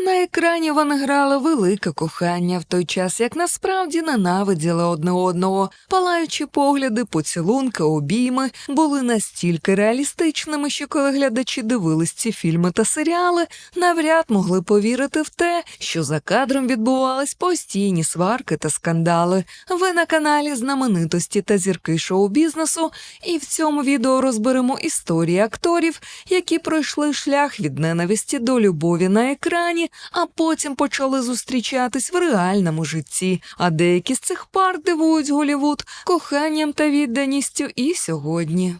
На екрані вони грали велике кохання в той час, як насправді ненавиділи одне одного. Палаючі погляди, поцілунки, обійми були настільки реалістичними, що коли глядачі дивились ці фільми та серіали, навряд могли повірити в те, що за кадром відбувались постійні сварки та скандали. Ви на каналі знаменитості та зірки шоу-бізнесу, і в цьому відео розберемо історії акторів, які пройшли шлях від ненависті до любові на екрані, а потім почали зустрічатись в реальному житті. А деякі з цих пар дивують Голівуд коханням та відданістю і сьогодні.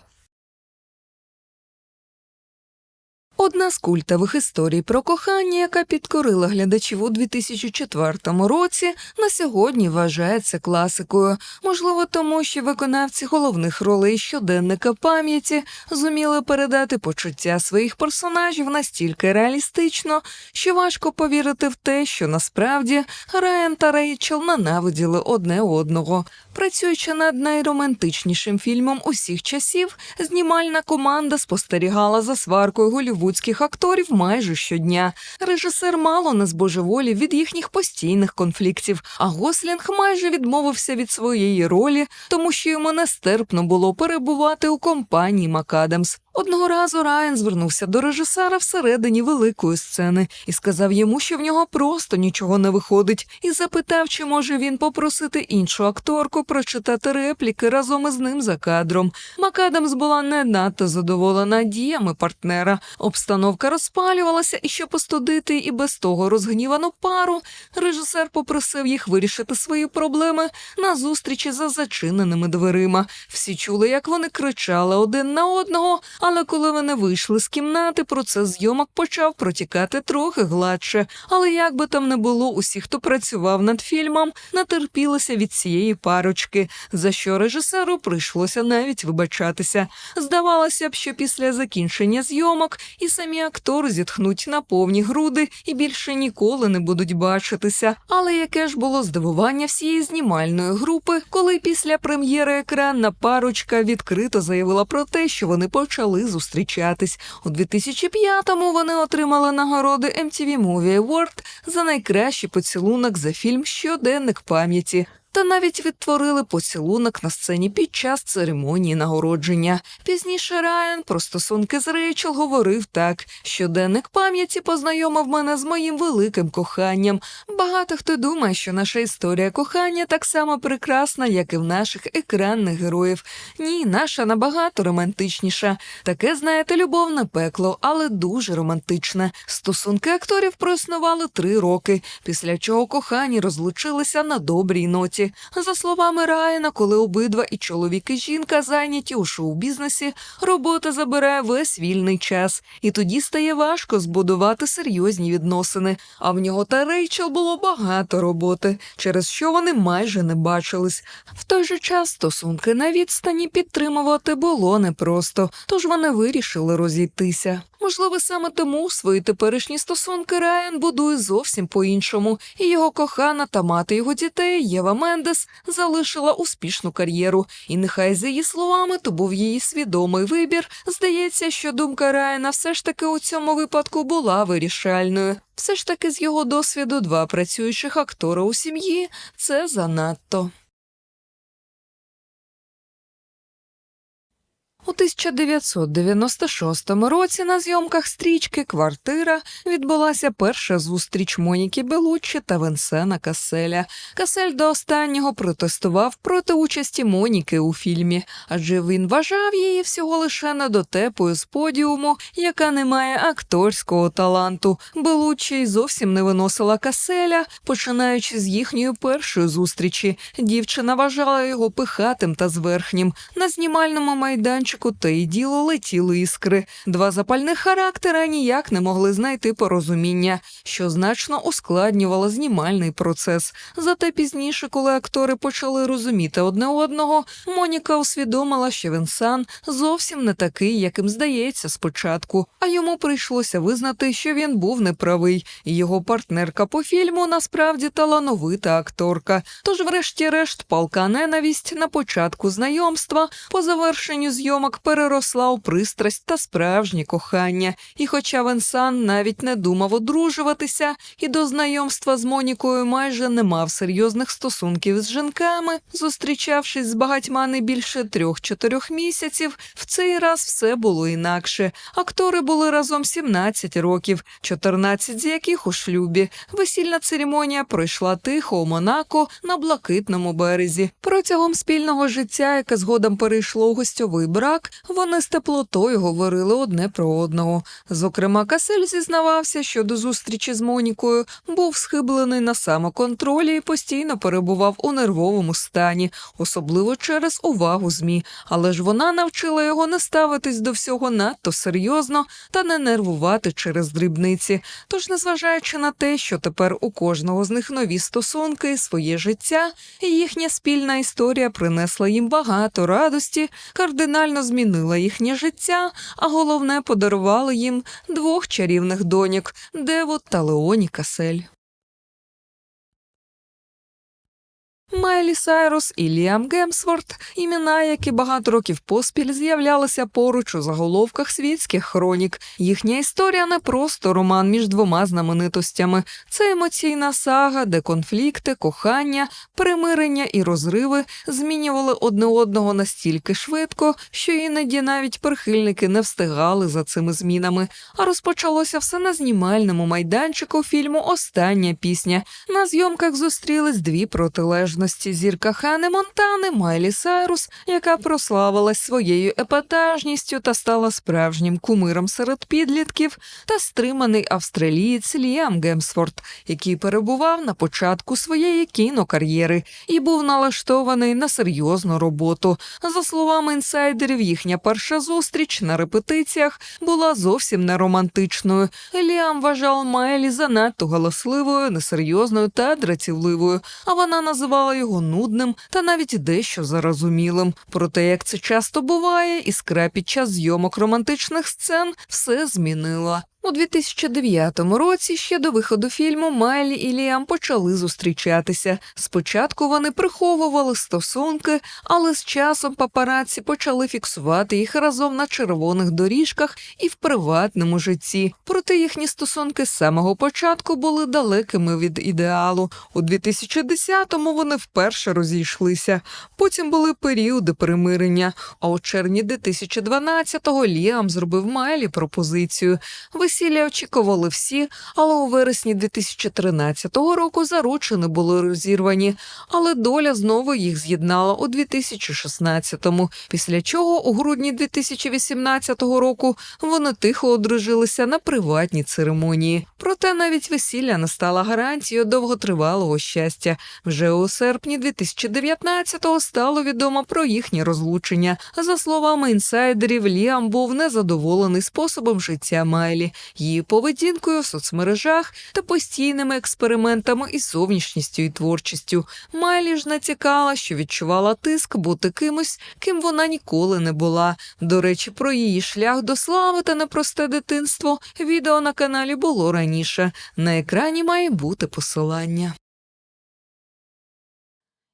Одна з культових історій про кохання, яка підкорила глядачів у 2004 році, на сьогодні вважається класикою. Можливо, тому що виконавці головних ролей щоденника пам'яті зуміли передати почуття своїх персонажів настільки реалістично, що важко повірити в те, що насправді Райан та Рейчел ненавиділи одне одного. Працюючи над найромантичнішим фільмом усіх часів, знімальна команда спостерігала за сваркою голівудських акторів майже щодня. Режисер мало не збожеволів від їхніх постійних конфліктів, а Гослінг майже відмовився від своєї ролі, тому що йому нестерпно було перебувати у компанії Макадамс. Одного разу Райан звернувся до режисера всередині великої сцени і сказав йому, що в нього просто нічого не виходить, і запитав, чи може він попросити іншу акторку прочитати репліки разом із ним за кадром. Макадамс була не надто задоволена діями партнера. Обстановка розпалювалася, і щоб остудити і без того розгнівану пару, режисер попросив їх вирішити свої проблеми на зустрічі за зачиненими дверима. Всі чули, як вони кричали один на одного. Але коли вони вийшли з кімнати, процес зйомок почав протікати трохи гладше. Але як би там не було, усі, хто працював над фільмом, натерпілися від цієї парочки, за що режисеру прийшлося навіть вибачатися. Здавалося б, що після закінчення зйомок і самі актори зітхнуть на повні груди і більше ніколи не будуть бачитися. Але яке ж було здивування всієї знімальної групи, коли після прем'єри екранна парочка відкрито заявила про те, що вони почали зустрічатись. У 2005-му вони отримали нагороди MTV Movie Award за найкращий поцілунок за фільм Щоденник пам'яті. Та навіть відтворили поцілунок на сцені під час церемонії нагородження. Пізніше Райан про стосунки з Рейчел говорив так: щоденник пам'яті познайомив мене з моїм великим коханням. Багато хто думає, що наша історія кохання так само прекрасна, як і в наших екранних героїв. Ні, наша набагато романтичніша. Таке, знаєте, любовне пекло, але дуже романтичне. Стосунки акторів проіснували три роки, після чого кохані розлучилися на добрій ноті. За словами Райана, коли обидва і чоловік, і жінка зайняті у шоу-бізнесі, робота забирає весь вільний час, і тоді стає важко збудувати серйозні відносини. А в нього та Рейчел було багато роботи, через що вони майже не бачились. В той же час стосунки на відстані підтримувати було непросто, тож вони вирішили розійтися. Можливо, саме тому свої теперішні стосунки Райан будує зовсім по-іншому, і його кохана та мати його дітей Єва Мендес залишила успішну кар'єру. І нехай за її словами то був її свідомий вибір. Здається, що думка Райана все ж таки у цьому випадку була вирішальною. Все ж таки, з його досвіду, два працюючих актора у сім'ї це занадто. У 1996 році на зйомках стрічки Квартира відбулася перша зустріч Моніки Белуччі та Венсена Каселя. Касель до останнього протестував проти участі Моніки у фільмі, адже він вважав її всього лише недотепою з подіуму, яка не має акторського таланту. Белуччі й зовсім не виносила Каселя, починаючи з їхньої першої зустрічі. Дівчина вважала його пихатим та зверхнім. На знімальному майданчику та й діло летіли іскри. Два запальних характера ніяк не могли знайти порозуміння, що значно ускладнювало знімальний процес. Зате пізніше, коли актори почали розуміти одне одного, Моніка усвідомила, що Венсан зовсім не такий, яким здається спочатку. А йому прийшлося визнати, що він був неправий, його партнерка по фільму насправді талановита акторка. Тож, врешті-решт, палка ненависть на початку знайомства по завершенню зйомки зйомок переросла у пристрасть та справжнє кохання. І хоча Венсан навіть не думав одружуватися, і до знайомства з Монікою майже не мав серйозних стосунків з жінками, зустрічавшись з багатьма не більше трьох-чотирьох місяців, в цей раз все було інакше. Актори були разом 17 років, 14 з яких у шлюбі. Весільна церемонія пройшла тихо у Монако на блакитному березі. Протягом спільного життя, яке згодом перейшло у гостьовий брак, вони з теплотою говорили одне про одного. Зокрема, Касель зізнавався, що до зустрічі з Монікою був схиблений на самоконтролі і постійно перебував у нервовому стані, особливо через увагу змі. Але ж вона навчила його не ставитись до всього надто серйозно та не нервувати через дрібниці. Тож, незважаючи на те, що тепер у кожного з них нові стосунки своє життя, їхня спільна історія принесла їм багато радості, кардинально змінила їхнє життя, а головне подарувала їм двох чарівних доньок Деву та Леоні Касель. Майлі Сайрус і Ліам Гемсворт, імена, які багато років поспіль з'являлися поруч у заголовках світських хронік. Їхня історія не просто роман між двома знаменитостями. Це емоційна сага, де конфлікти, кохання, примирення і розриви змінювали одне одного настільки швидко, що іноді навіть прихильники не встигали за цими змінами. А розпочалося все на знімальному майданчику фільму Остання пісня. На зйомках зустрілись дві протилежності зірка Хани Монтани Майлі Сайрус, яка прославилась своєю епатажністю та стала справжнім кумиром серед підлітків, та стриманий австралієць Ліам Гемсворт, який перебував на початку своєї кінокар'єри і був налаштований на серйозну роботу. За словами інсайдерів, їхня перша зустріч на репетиціях була зовсім не романтичною. Ліам вважав Майлі занадто галасливою, несерйозною та дратівливою, а вона називала його нудним та навіть дещо зарозумілим. Проте, як це часто буває, іскра під час зйомок романтичних сцен все змінила. У 2009 році ще до виходу фільму Майлі і Ліам почали зустрічатися. Спочатку вони приховували стосунки, але з часом папараці почали фіксувати їх разом на червоних доріжках і в приватному житті. Проте їхні стосунки з самого початку були далекими від ідеалу. У 2010-му вони вперше розійшлися. Потім були періоди примирення. А у червні 2012-го Ліам зробив Майлі пропозицію. Весілля очікували всі, але у вересні 2013 року заручини були розірвані, але доля знову їх з'єднала у 2016-му, після чого у грудні 2018 року вони тихо одружилися на приватній церемонії. Проте навіть весілля не стало гарантією довготривалого щастя. Вже у серпні 2019-го стало відомо про їхнє розлучення. За словами інсайдерів, Ліам був незадоволений способом життя Майлі, її поведінкою в соцмережах та постійними експериментами із зовнішністю і творчістю. Майлі ж натякала, що відчувала тиск бути кимось, ким вона ніколи не була. До речі, про її шлях до слави та непросте дитинство відео на каналі було раніше. На екрані має бути посилання.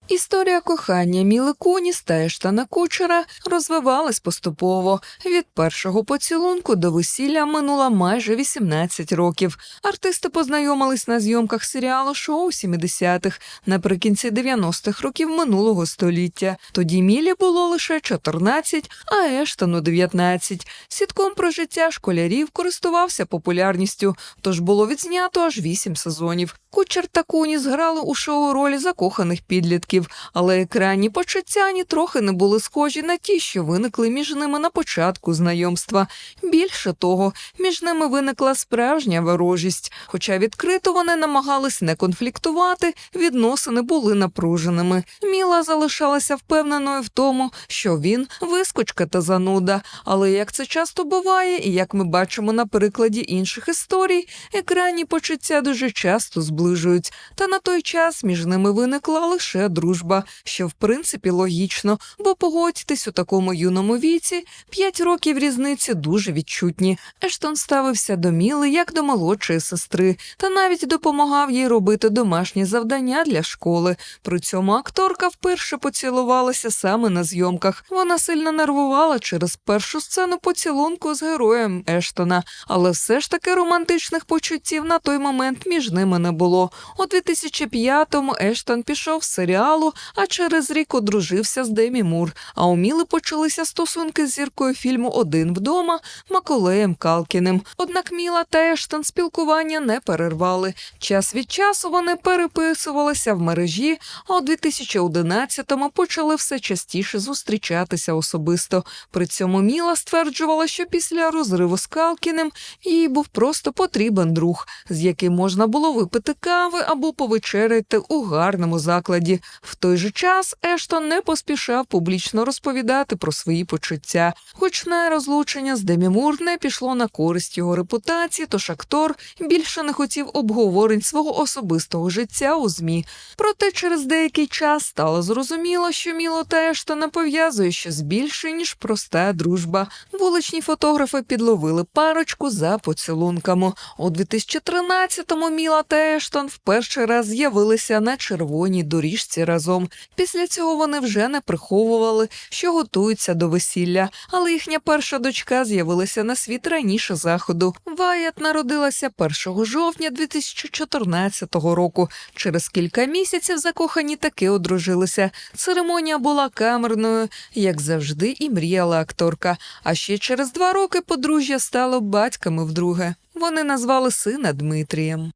Історія кохання Міли Куніс та Ештана Кучера розвивалась поступово. Від першого поцілунку до весілля минуло майже 18 років. Артисти познайомились на зйомках серіалу шоу 70-х наприкінці 90-х років минулого століття. Тоді Мілі було лише 14, а Ештану 19. Сітком про життя школярів користувався популярністю, тож було відзнято аж 8 сезонів. Кучер та Куніс грали у шоу ролі закоханих підлітків, але екранні почуття ні трохи не були схожі на ті, що виникли між ними на початку знайомства. Більше того, між ними виникла справжня ворожість. Хоча відкрито вони намагались не конфліктувати, відносини були напруженими. Міла залишалася впевненою в тому, що він вискочка та зануда. Але як це часто буває, і як ми бачимо на прикладі інших історій, екранні почуття дуже часто зближують. Та на той час між ними виникла лише дружба. Дружба, що в принципі логічно, бо погодьтесь у такому юному віці, п'ять років різниці дуже відчутні. Ештон ставився до Міли як до молодшої сестри, та навіть допомагав їй робити домашні завдання для школи. При цьому акторка вперше поцілувалася саме на зйомках. Вона сильно нервувала через першу сцену поцілунку з героєм Ештона, але все ж таки романтичних почуттів на той момент між ними не було. У 2005-му Ештон пішов з серіалу, а через рік одружився з Демі Мур. А у Міли почалися стосунки з зіркою фільму Один вдома Маколеєм Калкіним. Однак Міла та Ештон спілкування не перервали. Час від часу вони переписувалися в мережі, а у 2011-му почали все частіше зустрічатися особисто. При цьому Міла стверджувала, що після розриву з Калкіним їй був просто потрібен друг, з яким можна було випити кави або повечеряти у гарному закладі. В той же час Ештон не поспішав публічно розповідати про свої почуття. Хоч на розлучення з Демі Мур не пішло на користь його репутації, тож актор більше не хотів обговорень свого особистого життя у змі. Проте через деякий час стало зрозуміло, що Міло та Ештона пов'язує щось більше ніж проста дружба. Вуличні фотографи підловили парочку за поцілунками. У 2013-му Міла та Ештон в перший раз з'явилися на червоній доріжці разом. Після цього вони вже не приховували, що готуються до весілля, але їхня перша дочка з'явилася на світ раніше заходу. Ваят народилася 1 жовтня 2014 року. Через кілька місяців закохані таки одружилися. Церемонія була камерною, як завжди, і мріяла акторка. А ще через два роки подружжя стало батьками вдруге. Вони назвали сина Дмитрієм.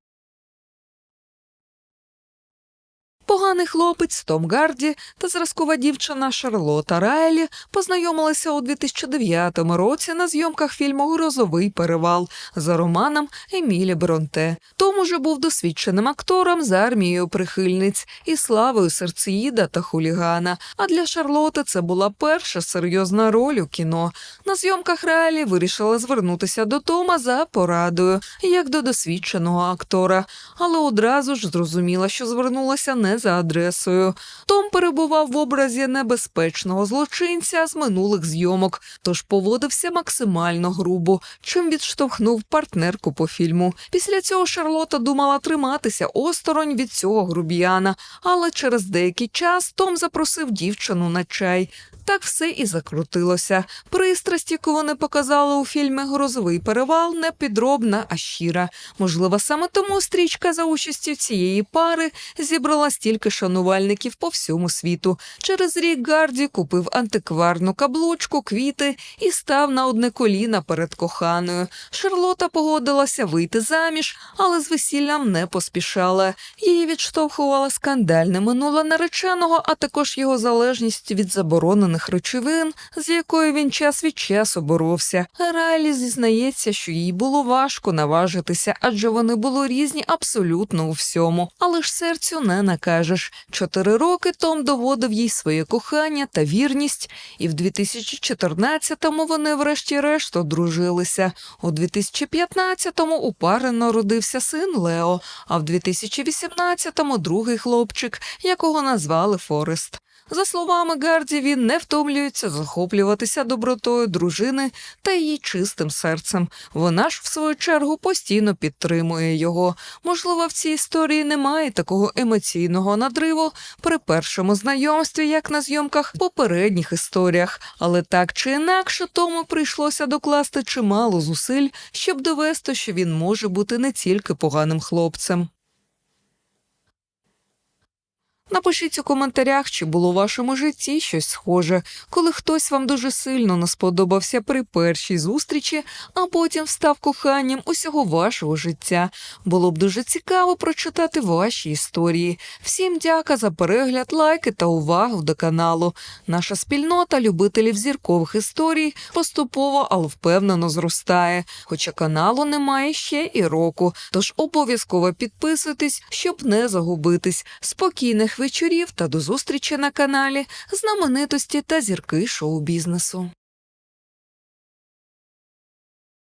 Поганий хлопець Том Гарді та зразкова дівчина Шарлота Райлі познайомилися у 2009 році на зйомках фільму Грозовий перевал за романом Емілі Бронте. Том уже був досвідченим актором з армією прихильниць і славою серцеїда та хулігана. А для Шарлоти це була перша серйозна роль у кіно. На зйомках Райлі вирішила звернутися до Тома за порадою, як до досвідченого актора, але одразу ж зрозуміла, що звернулася не за адресою. Том перебував в образі небезпечного злочинця з минулих зйомок, тож поводився максимально грубо, чим відштовхнув партнерку по фільму. Після цього Шарлота думала триматися осторонь від цього груб'яна, але через деякий час Том запросив дівчину на чай. Так все і закрутилося. Пристрасть, яку вони показали у фільмі Грозовий перевал, не підробна, а щира. Можливо, саме тому стрічка за участю цієї пари зібрала стільки шанувальників по всьому світу. Через рік Гарді купив антикварну каблучку, квіти і став на одне коліна перед коханою. Шарлота погодилася вийти заміж, але з весіллям не поспішала. Її відштовхувала скандальне минуле нареченого, а також його залежність від заборонених речовин, з якою він час від часу боровся. Райлі зізнається, що їй було важко наважитися, адже вони були різні абсолютно у всьому. Але ж серцю не накажеш. Чотири роки Том доводив їй своє кохання та вірність, і в 2014-му вони врешті-решт одружилися. У 2015-му у пари народився син Лео, а в 2018-му другий хлопчик, якого назвали Форест. За словами Гарді, він не втомлюється захоплюватися добротою дружини та її чистим серцем. Вона ж, в свою чергу, постійно підтримує його. Можливо, в цій історії немає такого емоційного надриву при першому знайомстві, як на зйомках попередніх історіях, але так чи інакше, тому прийшлося докласти чимало зусиль, щоб довести, що він може бути не тільки поганим хлопцем. Напишіть у коментарях, чи було у вашому житті щось схоже, коли хтось вам дуже сильно не сподобався при першій зустрічі, а потім став коханням усього вашого життя. Було б дуже цікаво прочитати ваші історії. Всім дяка за перегляд, лайки та увагу до каналу. Наша спільнота любителів зіркових історій поступово, але впевнено зростає. Хоча каналу немає ще і року. Тож обов'язково підписуйтесь, щоб не загубитись. Спокійних вечорів та до зустрічі на каналі знаменитості та зірки шоу-бізнесу.